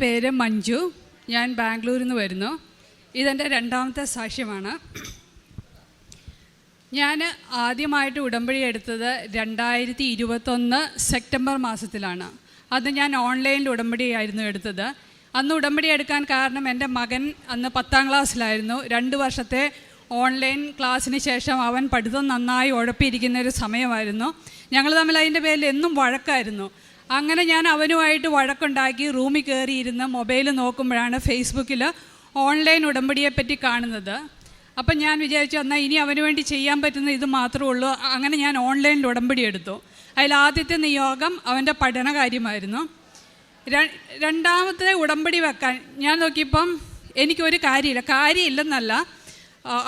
പേര് മഞ്ജു. ഞാൻ ബാംഗ്ലൂരിൽ നിന്ന് വരുന്നു. ഇതെന്റെ രണ്ടാമത്തെ സാക്ഷ്യമാണ്. ഞാൻ ആദ്യമായിട്ട് ഉടമ്പടി എടുത്തത് രണ്ടായിരത്തി ഇരുപത്തൊന്ന് സെപ്റ്റംബർ മാസത്തിലാണ്. അത് ഞാൻ ഓൺലൈനിൽ ഉടമ്പടിയായിരുന്നു എടുത്തത്. അന്ന് ഉടമ്പടി എടുക്കാൻ കാരണം എന്റെ മകൻ അന്ന് പത്താം ക്ലാസ്സിലായിരുന്നു. രണ്ട് വർഷത്തെ ഓൺലൈൻ ക്ലാസ്സിന് ശേഷം അവൻ പഠിത്തം നന്നായി ഉഴപ്പിയിരിക്കുന്ന ഒരു സമയമായിരുന്നു. ഞങ്ങൾ തമ്മിൽ അതിന്റെ പേരിൽ എന്നും വഴക്കായിരുന്നു. അങ്ങനെ ഞാൻ അവനുമായിട്ട് വഴക്കുണ്ടാക്കി റൂമിൽ കയറിയിരുന്ന് മൊബൈൽ നോക്കുമ്പോഴാണ് ഫേസ്ബുക്കിൽ ഓൺലൈൻ ഉടമ്പടിയെപ്പറ്റി കാണുന്നത്. അപ്പം ഞാൻ വിചാരിച്ചു എന്നാൽ ഇനി അവന് വേണ്ടി ചെയ്യാൻ പറ്റുന്ന ഇത് മാത്രമേ ഉള്ളൂ. അങ്ങനെ ഞാൻ ഓൺലൈനിൽ ഉടമ്പടി എടുത്തു. അതിൽ ആദ്യത്തെ നിയോഗം അവന്റെ പഠനകാര്യമായിരുന്നു. രണ്ടാമത്തെ ഉടമ്പടി വെക്കാൻ ഞാൻ നോക്കിയപ്പം എനിക്കൊരു കാര്യമില്ല. കാര്യമില്ലെന്നല്ല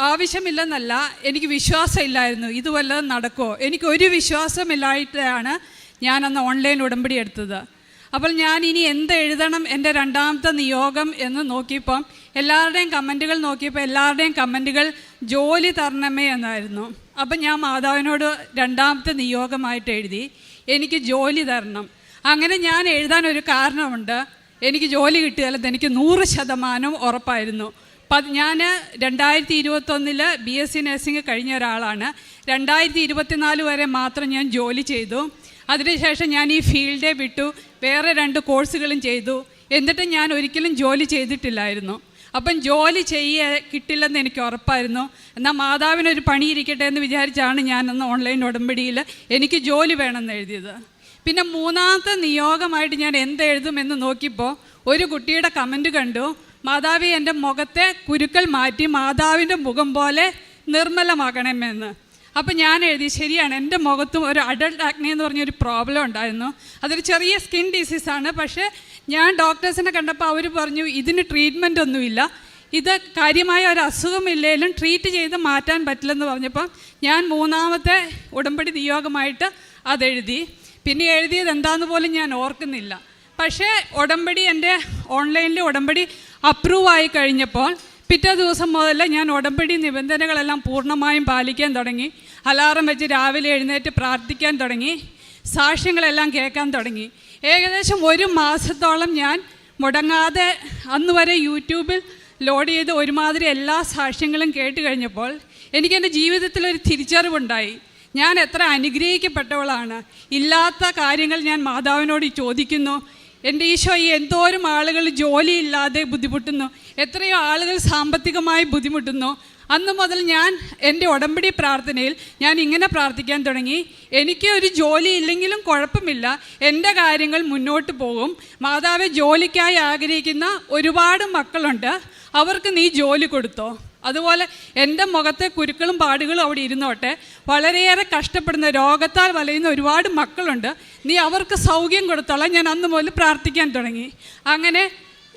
ആവശ്യമില്ലെന്നല്ല എനിക്ക് വിശ്വാസമില്ലായിരുന്നു. ഇത് വല്ലതും നടക്കുമോ എനിക്ക് ഒരു ഞാനന്ന് ഓൺലൈൻ ഉടമ്പടി എടുത്തത്. അപ്പോൾ ഞാൻ ഇനി എന്ത് എഴുതണം എന്റെ രണ്ടാമത്തെ നിയോഗം എന്ന് നോക്കിയപ്പം എല്ലാവരുടെയും കമന്റുകൾ നോക്കിയപ്പോൾ എല്ലാവരുടെയും കമന്റുകൾ ജോലി തരണമേ എന്നായിരുന്നു. അപ്പം ഞാൻ മാതാവിനോട് രണ്ടാമത്തെ നിയോഗമായിട്ട് എഴുതി എനിക്ക് ജോലി തരണം. അങ്ങനെ ഞാൻ എഴുതാൻ ഒരു കാരണമുണ്ട്. എനിക്ക് ജോലി കിട്ടിയാലും എനിക്ക് നൂറ് ശതമാനം ഉറപ്പായിരുന്നു. ഞാൻ രണ്ടായിരത്തി ഇരുപത്തൊന്നിൽ ബി എസ് സി നഴ്സിംഗ് കഴിഞ്ഞ ഒരാളാണ്. രണ്ടായിരത്തി ഇരുപത്തിനാല് വരെ മാത്രം ഞാൻ ജോലി ചെയ്തു. അതിനുശേഷം ഞാൻ ഈ ഫീൽഡെ വിട്ടു. വേറെ രണ്ട് കോഴ്സുകളും ചെയ്തു. എന്നിട്ട് ഞാൻ ഒരിക്കലും ജോലി ചെയ്തിട്ടില്ലായിരുന്നു. അപ്പം ജോലി ചെയ്യ കിട്ടില്ലെന്ന് എനിക്ക് ഉറപ്പായിരുന്നു. എന്നാൽ മാതാവിനൊരു പണി ഇരിക്കട്ടെ എന്ന് വിചാരിച്ചാണ് ഞാനന്ന് ഓൺലൈൻ ഉടമ്പടിയിൽ എനിക്ക് ജോലി വേണമെന്ന് എഴുതിയത്. പിന്നെ മൂന്നാമത്തെ നിയോഗമായിട്ട് ഞാൻ എന്തെഴുതുമെന്ന് നോക്കിയപ്പോൾ ഒരു കുട്ടിയുടെ കമന്റ് കണ്ടു. മാതാവി എന്റെ മുഖത്തെ കുരുക്കൾ മാറ്റി മാതാവിന്റെ മുഖം പോലെ നിർമ്മലമാക്കണമെന്ന് അപ്പം ഞാൻ എഴുതി ശരിയാണ് എന്റെ മുഖത്തും ഒരു അഡൾട്ട് ആക്നെ എന്ന് പറഞ്ഞൊരു പ്രോബ്ലം ഉണ്ടായിരുന്നു. അതൊരു ചെറിയ സ്കിൻ ഡിസീസാണ് പക്ഷേ ഞാൻ ഡോക്ടേഴ്സിനെ കണ്ടപ്പോൾ അവർ പറഞ്ഞു ഇതിന് ട്രീറ്റ്മെന്റ് ഒന്നുമില്ല. ഇത് കാര്യമായ ഒരു അസുഖമില്ലെങ്കിലും ട്രീറ്റ് ചെയ്ത് മാറ്റാൻ പറ്റില്ലെന്ന് പറഞ്ഞപ്പോൾ ഞാൻ മൂന്നാമത്തെ ഉടമ്പടി നിയോഗമായിട്ട് അതെഴുതി. പിന്നെ എഴുതിയത് എന്താണെന്ന് പോലും ഞാൻ ഓർക്കുന്നില്ല. പക്ഷേ ഉടമ്പടി എന്റെ ഓൺലൈനിൽ ഉടമ്പടി അപ്രൂവ് ആയി കഴിഞ്ഞപ്പോൾ പിറ്റേ ദിവസം മുതൽ ഞാൻ ഉടമ്പടി നിബന്ധനകളെല്ലാം പൂർണമായും പാലിക്കാൻ തുടങ്ങി. അലാറം വെച്ച് രാവിലെ എഴുന്നേറ്റ് പ്രാർത്ഥിക്കാൻ തുടങ്ങി. സാക്ഷ്യങ്ങളെല്ലാം കേൾക്കാൻ തുടങ്ങി. ഏകദേശം ഒരു മാസത്തോളം ഞാൻ മുടങ്ങാതെ അന്ന് വരെ യൂട്യൂബിൽ ലോഡ് ചെയ്ത് ഒരുമാതിരി എല്ലാ സാക്ഷ്യങ്ങളും കേട്ട് കഴിഞ്ഞപ്പോൾ എനിക്ക് എന്റെ ജീവിതത്തിൽ ഒരു തിരിച്ചറിവുണ്ടായി. ഞാൻ എത്ര അനുഗ്രഹിക്കപ്പെട്ടവളാണ്. ഇല്ലാത്ത കാര്യങ്ങൾ ഞാൻ മാതാവിനോട് ചോദിക്കുന്നു. എന്റെ ഈശോ ഈ എന്തോരം ആളുകൾ ജോലിയില്ലാതെ ബുദ്ധിമുട്ടുന്നു? എത്രയോ ആളുകൾ സാമ്പത്തികമായി ബുദ്ധിമുട്ടുന്നു. അന്ന് മുതൽ ഞാൻ എന്റെ ഉടമ്പടി പ്രാർത്ഥനയിൽ ഞാൻ ഇങ്ങനെ പ്രാർത്ഥിക്കാൻ തുടങ്ങി. എനിക്ക് ഒരു ജോലി ഇല്ലെങ്കിലും കുഴപ്പമില്ല. എന്റെ കാര്യങ്ങൾ മുന്നോട്ട് പോകും. മാതാവ് ജോലിക്കായി ആഗ്രഹിക്കുന്ന ഒരുപാട് മക്കളുണ്ട്. അവർക്ക് നീ ജോലി കൊടുത്തോ? അതുപോലെ എന്റെ മുഖത്തെ കുരുക്കളും പാടുകളും അവിടെ ഇരുന്നോട്ടെ. വളരെയേറെ കഷ്ടപ്പെടുന്ന രോഗത്താൽ വലയുന്ന ഒരുപാട് മക്കളുണ്ട്. നീ അവർക്ക് സൗഖ്യം കൊടുത്തോളാം. ഞാൻ അന്ന് മുതൽ പ്രാർത്ഥിക്കാൻ തുടങ്ങി. അങ്ങനെ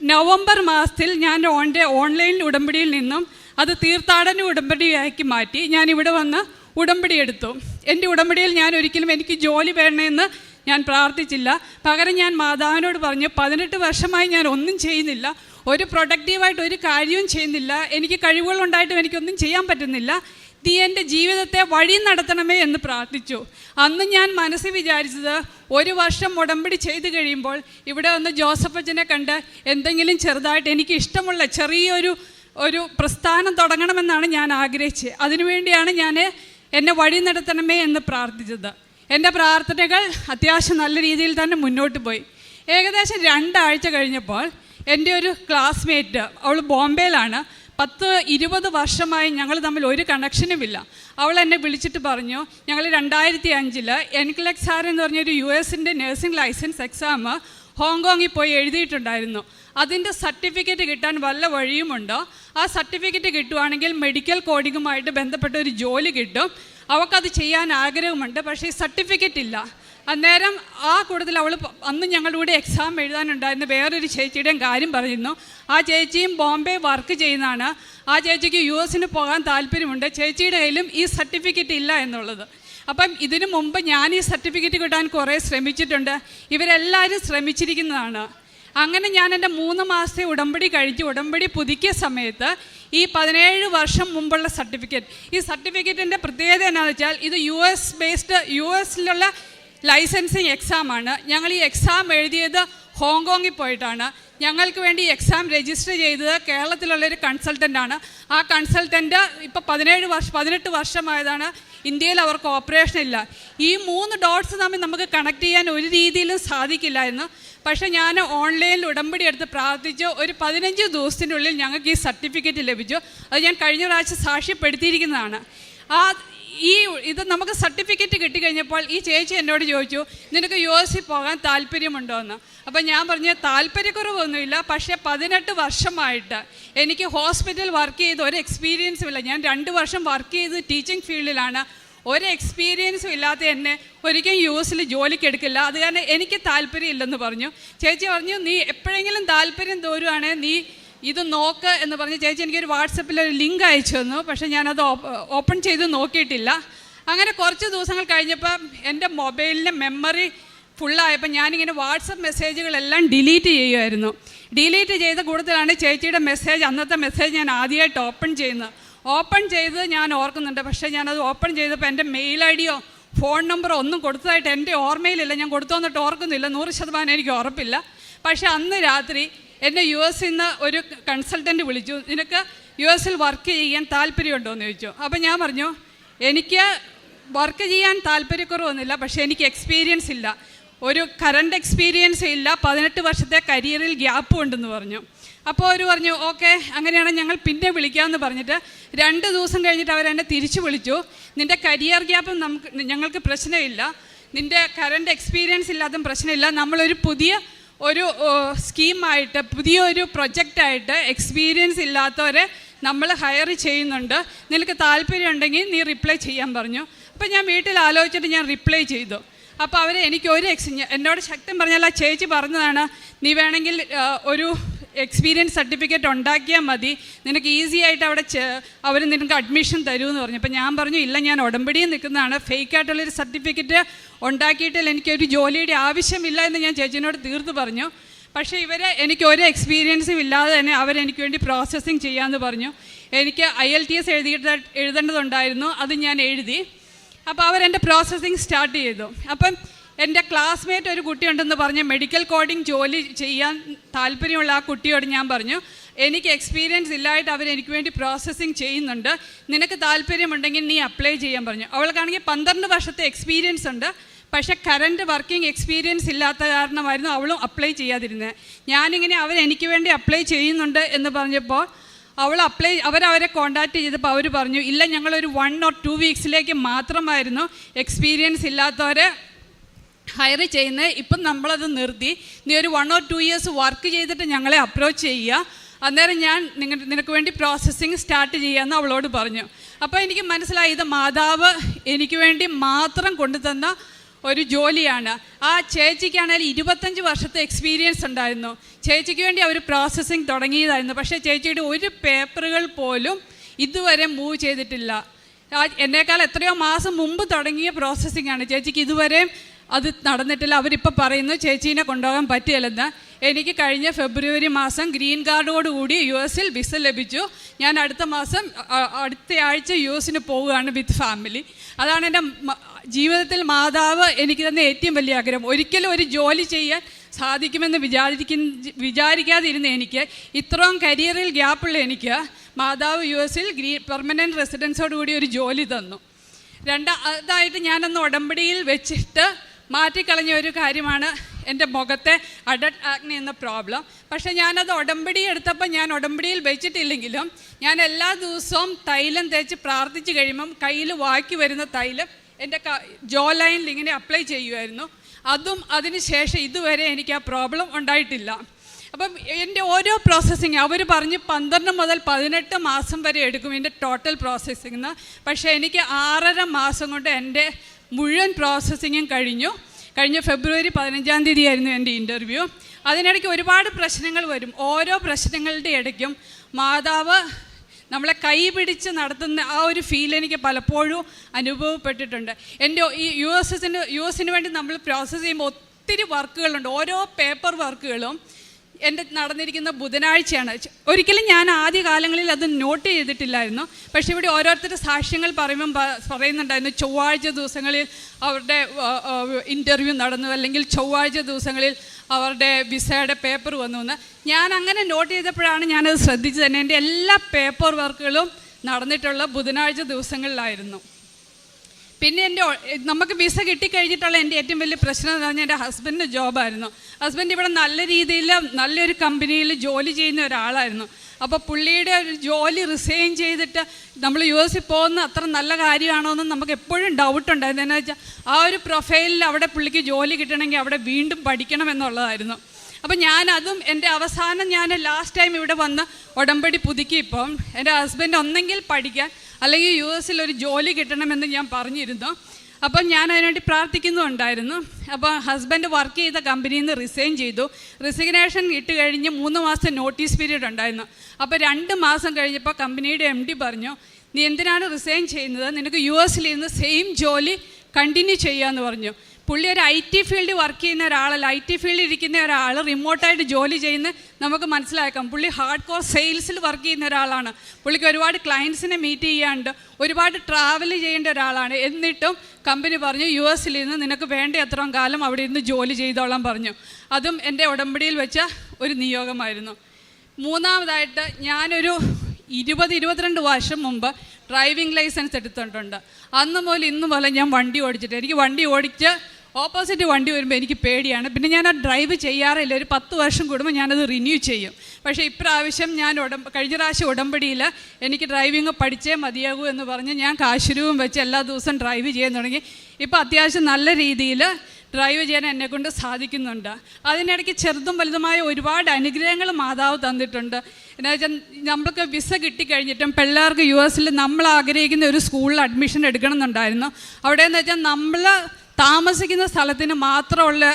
നവംബർ മാസത്തിൽ ഞാൻ ഓന്റെ ഓൺലൈൻ ഉടമ്പടിയിൽ നിന്നും അത് തീർത്ഥാടന ഉടമ്പടിയാക്കി മാറ്റി. ഞാൻ ഇവിടെ വന്ന് ഉടമ്പടി എടുത്തു. എന്റെ ഉടമ്പടിയിൽ ഞാൻ ഒരിക്കലും എനിക്ക് ജോലി വേണമെന്ന് ഞാൻ പ്രാർത്ഥിച്ചില്ല. പകരം ഞാൻ മാതാവിനോട് പറഞ്ഞു പതിനെട്ട് വർഷമായി ഞാൻ ഒന്നും ചെയ്യുന്നില്ല. ഒരു പ്രൊഡക്റ്റീവായിട്ട് ഒരു കാര്യവും ചെയ്യുന്നില്ല. എനിക്ക് കഴിവുകളുണ്ടായിട്ടും എനിക്കൊന്നും ചെയ്യാൻ പറ്റുന്നില്ല. നീ എന്റെ ജീവിതത്തെ വഴി നടത്തണമേ എന്ന് പ്രാർത്ഥിച്ചു. അന്ന് ഞാൻ മനസ്സ് വിചാരിച്ചത് ഒരു വർഷം ഉടമ്പടി ചെയ്തു കഴിയുമ്പോൾ ഇവിടെ ജോസഫ് അച്ഛനെ കണ്ട് എന്തെങ്കിലും ചെറുതായിട്ട് എനിക്ക് ഇഷ്ടമുള്ള ചെറിയൊരു ഒരു പ്രസ്ഥാനം തുടങ്ങണമെന്നാണ് ഞാൻ ആഗ്രഹിച്ചത്. അതിനുവേണ്ടിയാണ് ഞാൻ എന്നെ വഴി നടത്തണമേ എന്ന് പ്രാർത്ഥിച്ചത്. എന്റെ പ്രാർത്ഥനകൾ അത്യാവശ്യം നല്ല രീതിയിൽ തന്നെ മുന്നോട്ട് പോയി. ഏകദേശം രണ്ടാഴ്ച കഴിഞ്ഞപ്പോൾ എന്റെ ഒരു ക്ലാസ്മേറ്റ് അവൾ ബോംബെയിലാണ്. പത്ത് ഇരുപത് വർഷമായി ഞങ്ങൾ തമ്മിൽ ഒരു കണക്ഷനുമില്ല അവൾ എന്നെ വിളിച്ചിട്ട് പറഞ്ഞു ഞങ്ങൾ രണ്ടായിരത്തി അഞ്ചിൽ എൻക്ലെക്സ് ആർ എന്ന് പറഞ്ഞൊരു യു എസിന്റെ നഴ്സിംഗ് ലൈസൻസ് എക്സാം ഹോങ്കോങ്ങിൽ പോയി എഴുതിയിട്ടുണ്ടായിരുന്നു. അതിന്റെ സർട്ടിഫിക്കറ്റ് കിട്ടാൻ വല്ല വഴിയുമുണ്ടോ? ആ സർട്ടിഫിക്കറ്റ് കിട്ടുവാണെങ്കിൽ മെഡിക്കൽ കോഡിങ്ങുമായിട്ട് ബന്ധപ്പെട്ട ഒരു ജോലി കിട്ടും. അവൾക്കത് ചെയ്യാൻ ആഗ്രഹമുണ്ട് പക്ഷേ സർട്ടിഫിക്കറ്റ് ഇല്ല. അന്നേരം ആ കൂട്ടത്തിൽ അവൾ അന്ന് ഞങ്ങളുടെ കൂടെ എക്സാം എഴുതാനുണ്ടായിരുന്ന വേറൊരു ചേച്ചിയുടെയും കാര്യം പറയുന്നു. ആ ചേച്ചിയും ബോംബെ വർക്ക് ചെയ്യുന്നതാണ്. ആ ചേച്ചിക്ക് യു എസിന് പോകാൻ താല്പര്യമുണ്ട്. ചേച്ചിയുടെ കയ്യിലും ഈ സർട്ടിഫിക്കറ്റ് ഇല്ല എന്നുള്ളത്. അപ്പം ഇതിനു മുമ്പ് ഞാൻ ഈ സർട്ടിഫിക്കറ്റ് കിട്ടാൻ കുറേ ശ്രമിച്ചിട്ടുണ്ട്. ഇവരെല്ലാവരും ശ്രമിച്ചിരിക്കുന്നതാണ്. അങ്ങനെ ഞാൻ എന്റെ മൂന്ന് മാസത്തെ ഉടമ്പടി കഴിച്ച് ഉടമ്പടി പുതുക്കിയ സമയത്ത് ഈ പതിനേഴ് വർഷം മുമ്പുള്ള സർട്ടിഫിക്കറ്റ് ഈ സർട്ടിഫിക്കറ്റിന്റെ പ്രത്യേകത എന്നാന്ന് വെച്ചാൽ ഇത് യു എസ് ബേസ്ഡ് യു എസിലുള്ള ലൈസൻസിങ് എക്സാമാണ് ഞങ്ങൾ ഈ എക്സാം എഴുതിയത് ഹോങ്കോങ്ങിൽ പോയിട്ടാണ്. ഞങ്ങൾക്ക് വേണ്ടി എക്സാം രജിസ്റ്റർ ചെയ്തത് കേരളത്തിലുള്ളൊരു കൺസൾട്ടന്റാണ് ആ കൺസൾട്ടന്റ് ഇപ്പോൾ പതിനേഴ് വർഷം പതിനെട്ട് വർഷമായതാണ് ഇന്ത്യയിൽ അവർക്ക് ഓപ്പറേഷൻ ഇല്ല. ഈ മൂന്ന് ഡോട്ട്സ് തമ്മിൽ നമുക്ക് കണക്ട് ചെയ്യാൻ ഒരു രീതിയിലും സാധിക്കില്ലായിരുന്നു പക്ഷേ ഞാൻ ഓൺലൈനിൽ ഉടമ്പടി എടുത്ത് പ്രാർത്ഥിച്ച്. ഒരു പതിനഞ്ച് ദിവസത്തിനുള്ളിൽ ഞങ്ങൾക്ക് ഈ സർട്ടിഫിക്കറ്റ് ലഭിച്ചു. അത് ഞാൻ കഴിഞ്ഞ പ്രാവശ്യം സാക്ഷ്യപ്പെടുത്തിയിരിക്കുന്നതാണ്. ആ ഈ ഇത് നമുക്ക് സർട്ടിഫിക്കറ്റ് കിട്ടിക്കഴിഞ്ഞപ്പോൾ ഈ ചേച്ചി എന്നോട് ചോദിച്ചു നിനക്ക് യു എസ് പോകാൻ താല്പര്യമുണ്ടോ എന്ന് അപ്പം ഞാൻ പറഞ്ഞു താല്പര്യക്കുറവൊന്നുമില്ല പക്ഷേ പതിനെട്ട് വർഷമായിട്ട് എനിക്ക് ഹോസ്പിറ്റൽ വർക്ക് ചെയ്ത് ഒരു എക്സ്പീരിയൻസും ഇല്ല ഞാൻ രണ്ട് വർഷം വർക്ക് ചെയ്ത് ടീച്ചിങ് ഫീൽഡിലാണ്. ഒരു എക്സ്പീരിയൻസും ഇല്ലാത്ത എന്നെ ഒരിക്കലും യു എസിൽ ജോലിക്ക് എടുക്കില്ല. അത് കാരണം എനിക്ക് താല്പര്യമില്ലെന്ന് പറഞ്ഞു. ചേച്ചി പറഞ്ഞു നീ എപ്പോഴെങ്കിലും താല്പര്യം തോരുവാണെങ്കിൽ നീ ഇത് നോക്ക് എന്ന് പറഞ്ഞ് ചേച്ചി എനിക്കൊരു വാട്സപ്പിൽ ഒരു ലിങ്ക് അയച്ചു തന്നു. പക്ഷേ ഞാനത് ഓപ്പൺ ചെയ്ത് നോക്കിയിട്ടില്ല. അങ്ങനെ കുറച്ച് ദിവസങ്ങൾ കഴിഞ്ഞപ്പോൾ എന്റെ മൊബൈലിന്റെ മെമ്മറി ഫുള്ളായപ്പോൾ ഞാനിങ്ങനെ വാട്സപ്പ് മെസ്സേജുകളെല്ലാം ഡിലീറ്റ് ചെയ്യുമായിരുന്നു. ഡിലീറ്റ് ചെയ്ത കൂടുതലാണ് ചേച്ചിയുടെ മെസ്സേജ് അന്നത്തെ മെസ്സേജ് ഞാൻ ആദ്യമായിട്ട് ഓപ്പൺ ചെയ്യുന്നത്. ഓപ്പൺ ചെയ്ത് ഞാൻ ഓർക്കുന്നുണ്ട്. പക്ഷേ ഞാനത് ഓപ്പൺ ചെയ്തപ്പോൾ എന്റെ മെയിൽ ഐ ഡിയോ ഫോൺ നമ്പറോ ഒന്നും കൊടുത്തതായിട്ട് എന്റെ ഓർമ്മയിലില്ല. ഞാൻ കൊടുത്തു വന്നിട്ട് ഓർക്കുന്നില്ല. നൂറ് ശതമാനം എനിക്ക് ഉറപ്പില്ല. പക്ഷേ അന്ന് രാത്രി എന്നെ യു എസിൽ നിന്ന് ഒരു കൺസൾട്ടന്റ് വിളിച്ചു. നിനക്ക് യു എസിൽ വർക്ക് ചെയ്യാൻ താല്പര്യമുണ്ടോ എന്ന് ചോദിച്ചു. അപ്പോൾ ഞാൻ പറഞ്ഞു എനിക്ക് വർക്ക് ചെയ്യാൻ താല്പര്യക്കുറവൊന്നുമില്ല പക്ഷേ എനിക്ക് എക്സ്പീരിയൻസ് ഇല്ല. ഒരു കറണ്ട് എക്സ്പീരിയൻസ് ഇല്ല പതിനെട്ട് വർഷത്തെ കരിയറിൽ ഗ്യാപ്പ് ഉണ്ടെന്ന് പറഞ്ഞു. അപ്പോൾ അവർ പറഞ്ഞു ഓക്കെ അങ്ങനെയാണെങ്കിൽ ഞങ്ങൾ പിന്നെ വിളിക്കാമെന്ന് പറഞ്ഞിട്ട് രണ്ട് ദിവസം കഴിഞ്ഞിട്ട് അവരെന്നെ തിരിച്ചു വിളിച്ചു. നിന്റെ കരിയർ ഗ്യാപ്പ് നമുക്ക് ഞങ്ങൾക്ക് പ്രശ്നമില്ല. നിന്റെ കറണ്ട് എക്സ്പീരിയൻസ് ഇല്ലാത്ത പ്രശ്നമില്ല. നമ്മളൊരു പുതിയ ഒരു സ്കീമായിട്ട് പുതിയൊരു പ്രൊജക്റ്റായിട്ട് എക്സ്പീരിയൻസ് ഇല്ലാത്തവരെ നമ്മൾ ഹയർ ചെയ്യുന്നുണ്ട്. നിനക്ക് താല്പര്യം ഉണ്ടെങ്കിൽ നീ റിപ്ലൈ ചെയ്യാൻ പറഞ്ഞു. അപ്പോൾ ഞാൻ വീട്ടിൽ ആലോചിച്ചിട്ട് ഞാൻ റിപ്ലൈ ചെയ്തു. അപ്പോൾ അവർ എനിക്ക് ഒരു എക്സ് എന്നോട് ശക്തം പറഞ്ഞാൽ ആ ചേച്ചി പറഞ്ഞതാണ് നീ വേണമെങ്കിൽ ഒരു എക്സ്പീരിയൻസ് സർട്ടിഫിക്കറ്റ് ഉണ്ടാക്കിയാൽ മതി. നിനക്ക് ഈസി ആയിട്ട് അവിടെ അവർ നിനക്ക് അഡ്മിഷൻ തരുമെന്ന് പറഞ്ഞു. അപ്പോൾ ഞാൻ പറഞ്ഞു ഇല്ല ഞാൻ ഉടമ്പടിയിൽ നിൽക്കുന്നതാണ്. ഫേക്ക് ആയിട്ടുള്ളൊരു സർട്ടിഫിക്കറ്റ് ഉണ്ടാക്കിയിട്ടില്ല. എനിക്കൊരു ജോലിയുടെ ആവശ്യമില്ല എന്ന് ഞാൻ ചേച്ചിനോട് തീർത്ത് പറഞ്ഞു. പക്ഷേ ഇവർ എനിക്ക് ഒരു എക്സ്പീരിയൻസും ഇല്ലാതെ തന്നെ അവരെനിക്ക് വേണ്ടി പ്രോസസ്സിങ് ചെയ്യാമെന്ന് പറഞ്ഞു. എനിക്ക് ഐ എൽ ടി എസ് എഴുതിയിട്ട് എഴുതേണ്ടതുണ്ടായിരുന്നു. അത് ഞാൻ എഴുതി. അപ്പോൾ അവരെന്റെ പ്രോസസ്സിങ് സ്റ്റാർട്ട് ചെയ്തു. അപ്പം എന്റെ ക്ലാസ്മേറ്റ് ഒരു കുട്ടിയുണ്ടെന്ന് പറഞ്ഞ് മെഡിക്കൽ കോഡിംഗ് ജോലി ചെയ്യാൻ താല്പര്യമുള്ള ആ കുട്ടിയോട് ഞാൻ പറഞ്ഞു എനിക്ക് എക്സ്പീരിയൻസ് ഇല്ലായിട്ട് അവർ എനിക്ക് വേണ്ടി പ്രോസസ്സിങ് ചെയ്യുന്നുണ്ട്. നിനക്ക് താല്പര്യമുണ്ടെങ്കിൽ നീ അപ്ലൈ ചെയ്യാൻ പറഞ്ഞു. അവൾക്കാണെങ്കിൽ പന്ത്രണ്ട് വർഷത്തെ എക്സ്പീരിയൻസ് ഉണ്ട്. പക്ഷേ കറണ്ട് വർക്കിംഗ് എക്സ്പീരിയൻസ് ഇല്ലാത്ത കാരണമായിരുന്നു അവളും അപ്ലൈ ചെയ്യാതിരുന്നത് ഞാനിങ്ങനെ അവർ എനിക്ക് വേണ്ടി അപ്ലൈ ചെയ്യുന്നുണ്ട് എന്ന് പറഞ്ഞപ്പോൾ അവൾ അപ്ലൈ അവരവരെ കോണ്ടാക്ട് ചെയ്തപ്പോൾ അവർ പറഞ്ഞു ഇല്ല ഞങ്ങളൊരു വൺ ഓർ ടു വീക്സിലേക്ക് മാത്രമായിരുന്നു എക്സ്പീരിയൻസ് ഇല്ലാത്തവരെ ഹയർ ചെയ്യുന്നത് ഇപ്പം നമ്മളത് നിർത്തി. നീ ഒരു one or two years work ചെയ്തിട്ട് ഞങ്ങളെ അപ്രോച്ച് ചെയ്യുക. അന്നേരം ഞാൻ നിങ്ങൾ നിനക്ക് വേണ്ടി പ്രോസസ്സിങ് സ്റ്റാർട്ട് ചെയ്യാമെന്ന് അവളോട് പറഞ്ഞു. അപ്പോൾ എനിക്ക് മനസ്സിലായി ഇത് മാതാവ് എനിക്ക് വേണ്ടി മാത്രം കൊണ്ടുതന്ന ഒരു ജോലിയാണ്. ആ ചേച്ചിക്കാണെങ്കിൽ ഇരുപത്തഞ്ച് വർഷത്തെ എക്സ്പീരിയൻസ് ഉണ്ടായിരുന്നു. ചേച്ചിക്ക് വേണ്ടി അവർ പ്രോസസ്സിങ് തുടങ്ങിയതായിരുന്നു. പക്ഷേ ചേച്ചിയുടെ ഒരു പേപ്പറുകൾ പോലും ഇതുവരെ മൂവ് ചെയ്തിട്ടില്ല. എന്നേക്കാൾ എത്രയോ മാസം മുമ്പ് തുടങ്ങിയ പ്രോസസ്സിംഗ് ആണ്. ചേച്ചിക്ക് ഇതുവരെ അത് നടന്നിട്ടില്ല. അവരിപ്പോൾ പറയുന്നു ചേച്ചീനെ കൊണ്ടുപോകാൻ പറ്റിയില്ലെന്ന്. എനിക്ക് കഴിഞ്ഞ ഫെബ്രുവരി മാസം ഗ്രീൻ കാർഡോടുകൂടി യു എസിൽ വിസ ലഭിച്ചു. ഞാൻ അടുത്ത മാസം അടുത്ത ആഴ്ച യു എസിന് പോവുകയാണ് വിത്ത് ഫാമിലി. അതാണ് എന്റെ ജീവിതത്തിൽ മാതാവ് എനിക്ക് തന്നെ ഏറ്റവും വലിയ ആഗ്രഹം. ഒരിക്കലും ഒരു ജോലി ചെയ്യാൻ സാധിക്കുമെന്ന് വിചാരിക്കുന്ന വിചാരിക്കാതിരുന്ന എനിക്ക് ഇത്രയും കരിയറിൽ ഗ്യാപ്പുള്ള എനിക്ക് മാതാവ് യു എസിൽ ഗ്രീ പെർമനന്റ് റെസിഡൻസോടുകൂടി ഒരു ജോലി തന്നു. രണ്ടാ അതായിട്ട് ഞാനന്ന് ഉടമ്പടിയിൽ വെച്ചിട്ട് മാറ്റിക്കളഞ്ഞ ഒരു കാര്യമാണ് എന്റെ മുഖത്തെ അഡൽട്ട് ആക്നെ എന്ന പ്രോബ്ലം പക്ഷെ ഞാനത് ഉടമ്പടി എടുത്തപ്പോൾ ഞാൻ ഉടമ്പടിയിൽ വെച്ചിട്ടില്ലെങ്കിലും ഞാൻ എല്ലാ ദിവസവും തൈലം തേച്ച് പ്രാർത്ഥിച്ച് കഴിയുമ്പം കയ്യിൽ വാക്കി വരുന്ന തൈലം എന്റെ ജോ ലൈനിൽ ഇങ്ങനെ അപ്ലൈ ചെയ്യുമായിരുന്നു അതും അതിന് ശേഷം ഇതുവരെ എനിക്ക് ആ പ്രോബ്ലം ഉണ്ടായിട്ടില്ല. അപ്പം എന്റെ ഓരോ പ്രോസസ്സിങ് അവർ പറഞ്ഞ് പന്ത്രണ്ട് മുതൽ പതിനെട്ട് മാസം വരെ എടുക്കും എന്റെ ടോട്ടൽ പ്രോസസ്സിങ് പക്ഷേ എനിക്ക് ആറര മാസം കൊണ്ട് എന്റെ മുഴുവൻ പ്രോസസ്സിങ്ങും കഴിഞ്ഞു. കഴിഞ്ഞ ഫെബ്രുവരി പതിനഞ്ചാം തീയതി ആയിരുന്നു എന്റെ ഇന്റർവ്യൂ അതിനിടയ്ക്ക് ഒരുപാട് പ്രശ്നങ്ങൾ വരും. ഓരോ പ്രശ്നങ്ങളുടെ ഇടയ്ക്കും മാതാവ് നമ്മളെ കൈപിടിച്ച് നടത്തുന്ന ആ ഒരു ഫീൽ എനിക്ക് പലപ്പോഴും അനുഭവപ്പെട്ടിട്ടുണ്ട്. എന്റെ ഈ യു എസ് എസിന് യു എസിന് വേണ്ടി നമ്മൾ പ്രോസസ്സ് ചെയ്യുമ്പോൾ ഒത്തിരി വർക്കുകളുണ്ട് ഓരോ പേപ്പർ വർക്കുകളും എന്റെ നടന്നിരിക്കുന്ന ബുധനാഴ്ചയാണ്. ഒരിക്കലും ഞാൻ ആദ്യ കാലങ്ങളിൽ അത് നോട്ട് ചെയ്തിട്ടില്ലായിരുന്നു. പക്ഷേ ഇവിടെ ഓരോരുത്തരുടെ സാക്ഷ്യങ്ങൾ പറയുമ്പം പറയുന്നുണ്ടായിരുന്നു. ചൊവ്വാഴ്ച ദിവസങ്ങളിൽ അവരുടെ ഇന്റർവ്യൂ നടന്നു. അല്ലെങ്കിൽ ചൊവ്വാഴ്ച ദിവസങ്ങളിൽ അവരുടെ വിസയുടെ പേപ്പർ വന്നു എന്ന് ഞാൻ അങ്ങനെ നോട്ട് ചെയ്തപ്പോഴാണ് ഞാനത് ശ്രദ്ധിച്ചത് തന്നെ. എന്റെ എല്ലാ പേപ്പർ വർക്കുകളും നടന്നിട്ടുള്ള ബുധനാഴ്ച ദിവസങ്ങളിലായിരുന്നു. പിന്നെ എന്റെ നമുക്ക് വിസ കിട്ടിക്കഴിഞ്ഞിട്ടുള്ള എന്റെ ഏറ്റവും വലിയ പ്രശ്നം എന്ന് പറഞ്ഞാൽ എന്റെ ഹസ്ബൻഡിന്റെ ജോബായിരുന്നു. ഹസ്ബൻഡ് ഇവിടെ നല്ല രീതിയിൽ നല്ലൊരു കമ്പനിയിൽ ജോലി ചെയ്യുന്ന ഒരാളായിരുന്നു. അപ്പോൾ പുള്ളിയുടെ ഒരു ജോലി റിസൈൻ ചെയ്തിട്ട് നമ്മൾ യു എസിൽ പോകുന്ന അത്ര നല്ല കാര്യമാണോ എന്ന് നമുക്ക് എപ്പോഴും ഡൗട്ട് ഉണ്ടായിരുന്നു. എന്നാ വെച്ചാൽ ആ ഒരു പ്രൊഫൈലിൽ അവിടെ പുള്ളിക്ക് ജോലി കിട്ടണമെങ്കിൽ അവിടെ വീണ്ടും പഠിക്കണം എന്നുള്ളതായിരുന്നു. അപ്പം ഞാൻ അതും എന്റെ അവസാനം ഞാൻ ലാസ്റ്റ് ടൈം ഇവിടെ വന്ന് ഉടമ്പടി പുതുക്കി ഇപ്പം എന്റെ ഹസ്ബൻഡ് ഒന്നെങ്കിൽ പഠിക്കാൻ അല്ലെങ്കിൽ യു എസിൽ ഒരു ജോലി കിട്ടണമെന്ന് ഞാൻ പറഞ്ഞിരുന്നു. അപ്പം ഞാൻ അതിനുവേണ്ടി പ്രാർത്ഥിക്കുന്നുണ്ടായിരുന്നു. അപ്പോൾ ഹസ്ബൻഡ് വർക്ക് ചെയ്ത കമ്പനിയിൽ നിന്ന് റിസൈൻ ചെയ്തു. റിസിഗ്നേഷൻ ഇട്ട് കഴിഞ്ഞ് മൂന്ന് മാസം നോട്ടീസ് പീരീഡ് ഉണ്ടായിരുന്നു. അപ്പോൾ രണ്ട് മാസം കഴിഞ്ഞപ്പോൾ കമ്പനിയുടെ എം ഡി പറഞ്ഞു നീ എന്തിനാണ് റിസൈൻ ചെയ്യുന്നത്? നിനക്ക് യു എസിൽ ഇരുന്ന് സെയിം ജോലി കണ്ടിന്യൂ ചെയ്യാമെന്ന് പറഞ്ഞു. പുള്ളി ഒരു ഐ ടി ഫീൽഡിൽ വർക്ക് ചെയ്യുന്ന ഒരാളല്ല. ഐ ടി ഫീൽഡിൽ ഇരിക്കുന്ന ഒരാൾ റിമോട്ടായിട്ട് ജോലി ചെയ്യുന്ന നമുക്ക് മനസ്സിലാക്കാം. പുള്ളി ഹാർഡ് കോർ സെയിൽസിൽ വർക്ക് ചെയ്യുന്ന ഒരാളാണ്. പുള്ളിക്ക് ഒരുപാട് ക്ലയൻസിനെ മീറ്റ് ചെയ്യാണ്ട് ഒരുപാട് ട്രാവൽ ചെയ്യേണ്ട ഒരാളാണ്. എന്നിട്ടും കമ്പനി പറഞ്ഞു യു എസിൽ നിന്ന് നിനക്ക് വേണ്ട എത്രയും കാലം അവിടെ ഇരുന്ന് ജോലി ചെയ്തോളാം പറഞ്ഞു. അതും എന്റെ ഉടമ്പടിയിൽ വെച്ച ഒരു നിയോഗമായിരുന്നു. മൂന്നാമതായിട്ട് ഞാനൊരു ഇരുപത് ഇരുപത്തിരണ്ട് വർഷം മുമ്പ് ഡ്രൈവിംഗ് ലൈസൻസ് എടുത്തിട്ടുണ്ട്. അന്ന് മുതൽ ഇന്ന് ഞാൻ വണ്ടി ഓടിച്ചിട്ട് എനിക്ക് വണ്ടി ഓടിച്ച് ഓപ്പോസിറ്റ് വണ്ടി വരുമ്പോൾ എനിക്ക് പേടിയാണ്. പിന്നെ ഞാൻ ആ ഡ്രൈവ് ചെയ്യാറില്ല. ഒരു പത്ത് വർഷം കൂടുമ്പോൾ ഞാനത് റിന്യൂ ചെയ്യും. പക്ഷേ ഇപ്രാവശ്യം ഞാൻ ഉടമ്പ കഴിഞ്ഞ പ്രാവശ്യം ഉടമ്പടിയിൽ എനിക്ക് ഡ്രൈവിംഗ് പഠിച്ചേ മതിയാകൂ എന്ന് പറഞ്ഞ് ഞാൻ കാശുരൂപം വെച്ച് എല്ലാ ദിവസവും ഡ്രൈവ് ചെയ്യാൻ തുടങ്ങി. ഇപ്പോൾ അത്യാവശ്യം നല്ല രീതിയിൽ ഡ്രൈവ് ചെയ്യാൻ എന്നെ കൊണ്ട് സാധിക്കുന്നുണ്ട്. അതിനിടയ്ക്ക് ചെറുതും വലുതുമായ ഒരുപാട് അനുഗ്രഹങ്ങൾ മാതാവ് തന്നിട്ടുണ്ട്. എന്നാ വെച്ചാൽ നമ്മൾക്ക് വിസ കിട്ടിക്കഴിഞ്ഞിട്ടും പിള്ളേർക്ക് യു എസിൽ നമ്മൾ ആഗ്രഹിക്കുന്ന ഒരു സ്കൂളിൽ അഡ്മിഷൻ എടുക്കണമെന്നുണ്ടായിരുന്നു. അവിടെ എന്ന് വെച്ചാൽ നമ്മൾ താമസിക്കുന്ന സ്ഥലത്തിന് മാത്രമുള്ള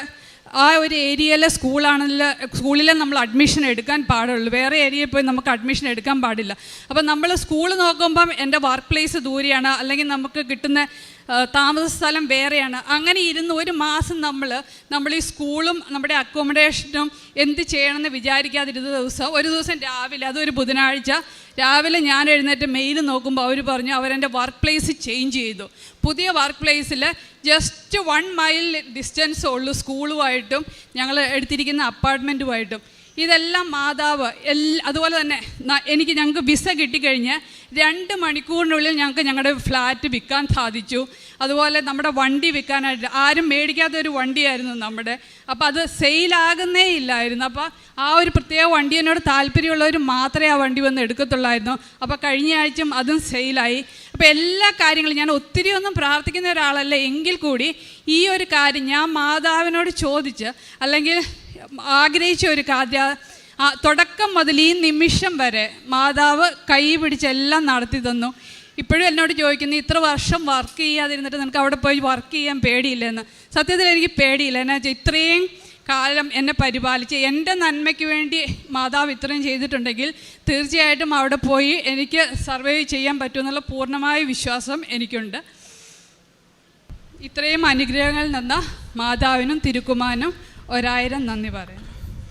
ആ ഒരു ഏരിയയിലെ സ്കൂളാണെങ്കിൽ സ്കൂളിലെ നമ്മൾ അഡ്മിഷൻ എടുക്കാൻ പാടുള്ളൂ. വേറെ ഏരിയയിൽ പോയി നമുക്ക് അഡ്മിഷൻ എടുക്കാൻ പാടില്ല. അപ്പം നമ്മൾ സ്കൂൾ നോക്കുമ്പം എന്റെ വർക്ക് പ്ലേസ് ദൂരെയാണ്. അല്ലെങ്കിൽ നമുക്ക് കിട്ടുന്ന താമസ സ്ഥലം വേറെയാണ്. അങ്ങനെ ഇരുന്ന് ഒരു മാസം നമ്മൾ നമ്മൾ ഈ സ്കൂളും നമ്മുടെ അക്കോമഡേഷനും എന്ത് ചെയ്യണമെന്ന് വിചാരിക്കാതിരുന്ന ദിവസം ഒരു ദിവസം രാവിലെ അതൊരു ബുധനാഴ്ച രാവിലെ ഞാൻ എഴുന്നേറ്റ് മെയിൽ നോക്കുമ്പോൾ അവർ പറഞ്ഞു അവരെന്റെ വർക്ക് പ്ലേസ് ചേഞ്ച് ചെയ്തു. പുതിയ വർക്ക് പ്ലേസിൽ ജസ്റ്റ് വൺ മൈൽ ഡിസ്റ്റൻസ് ഉള്ളൂ സ്കൂളുമായിട്ടും ഞങ്ങൾ എടുത്തിരിക്കുന്ന അപ്പാർട്ട്മെന്റുമായിട്ടും ഇതെല്ലാം മാതാവ് എല്ലാ അതുപോലെ തന്നെ എനിക്ക് ഞങ്ങൾക്ക് വിസ കിട്ടിക്കഴിഞ്ഞ് രണ്ട് മണിക്കൂറിനുള്ളിൽ ഞങ്ങൾക്ക് ഞങ്ങളുടെ ഫ്ലാറ്റ് വിൽക്കാൻ സാധിച്ചു. അതുപോലെ നമ്മുടെ വണ്ടി വിൽക്കാനായിട്ട് ആരും മേടിക്കാത്ത ഒരു വണ്ടിയായിരുന്നു നമ്മുടെ. അപ്പോൾ അത് സെയിലാകുന്നേ ഇല്ലായിരുന്നു. അപ്പോൾ ആ ഒരു പ്രത്യേക വണ്ടിയോട് താല്പര്യമുള്ളവർ മാത്രമേ ആ വണ്ടി വന്ന് എടുക്കത്തുള്ളായിരുന്നു. അപ്പോൾ കഴിഞ്ഞ ആഴ്ചയും അതും സെയിലായി. അപ്പോൾ എല്ലാ കാര്യങ്ങളും ഞാൻ ഒത്തിരി ഒന്നും പ്രാർത്ഥിക്കുന്ന ഒരാളല്ല. എങ്കിൽ കൂടി ഈ ഒരു കാര്യം ഞാൻ മാതാവിനോട് ചോദിച്ച് അല്ലെങ്കിൽ ആഗ്രഹിച്ച ഒരു കാര്യം തുടക്കം മുതൽ ഈ നിമിഷം വരെ മാതാവ് കൈ പിടിച്ച് എല്ലാം നടത്തി തന്നു. ഇപ്പോഴും എന്നോട് ചോദിക്കുന്നു ഇത്ര വർഷം വർക്ക് ചെയ്യാതിരുന്നിട്ട് നിനക്ക് അവിടെ പോയി വർക്ക് ചെയ്യാൻ പേടിയില്ലെന്ന്? സത്യത്തിൽ എനിക്ക് പേടിയില്ല. എന്നാ വെച്ചാൽ ഇത്രയും കാലം എന്നെ പരിപാലിച്ച് എന്റെ നന്മയ്ക്ക് വേണ്ടി മാതാവ് ഇത്രയും ചെയ്തിട്ടുണ്ടെങ്കിൽ തീർച്ചയായിട്ടും അവിടെ പോയി എനിക്ക് സർവൈവ് ചെയ്യാൻ പറ്റുമെന്നുള്ള പൂർണമായ വിശ്വാസം എനിക്കുണ്ട്. ഇത്രയും അനുഗ്രഹങ്ങളിൽ നിന്ന മാതാവിനും തിരുക്കുമാനും ഒരായിരം നന്ദി പറയാം.